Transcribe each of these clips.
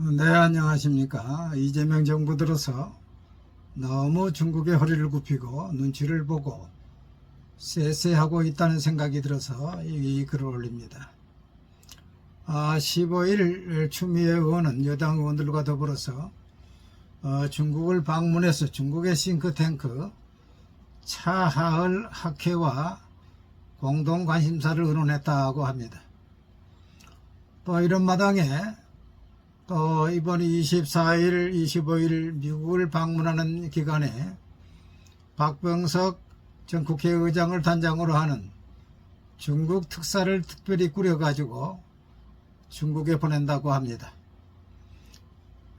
네, 안녕하십니까. 이재명 정부 들어서 너무 중국의 허리를 굽히고 눈치를 보고 쎄쎄하고 있다는 생각이 들어서 이 글을 올립니다. 아, 15일 추미애 의원은 여당 의원들과 더불어서 어, 중국을 방문해서 중국의 싱크탱크 차하을 학회와 공동 관심사를 의논했다고 합니다. 또 이런 마당에 또 이번 24일, 25일 미국을 방문하는 기간에 박병석 전 국회의장을 단장으로 하는 중국 특사를 특별히 꾸려가지고 중국에 보낸다고 합니다.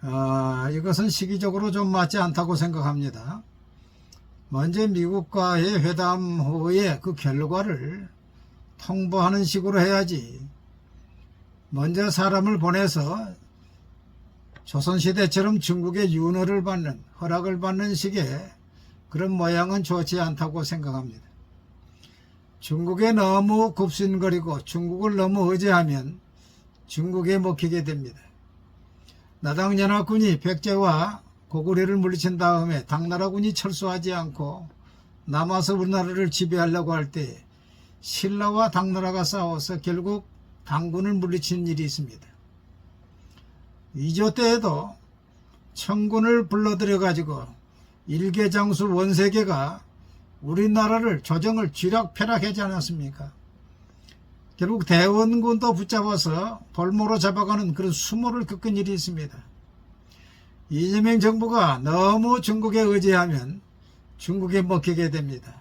아, 이것은 시기적으로 좀 맞지 않다고 생각합니다. 먼저 미국과의 회담 후에 그 결과를 통보하는 식으로 해야지. 먼저 사람을 보내서 조선시대처럼 중국의 윤허를 받는, 허락을 받는 식의 그런 모양은 좋지 않다고 생각합니다. 중국에 너무 굽신거리고 중국을 너무 의지하면 중국에 먹히게 됩니다. 나당연합군이 백제와 고구려를 물리친 다음에 당나라군이 철수하지 않고 남아서 우리나라를 지배하려고 할 때 신라와 당나라가 싸워서 결국 당군을 물리친 일이 있습니다. 이조 때에도 청군을 불러들여 가지고 일개 장수 원세계가 우리나라를 조정을 쥐락펴락하지 않았습니까? 결국 대원군도 붙잡아서 볼모로 잡아가는 그런 수모를 겪은 일이 있습니다. 이재명 정부가 너무 중국에 의지하면 중국에 먹히게 됩니다.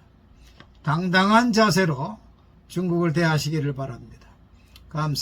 당당한 자세로 중국을 대하시기를 바랍니다. 감사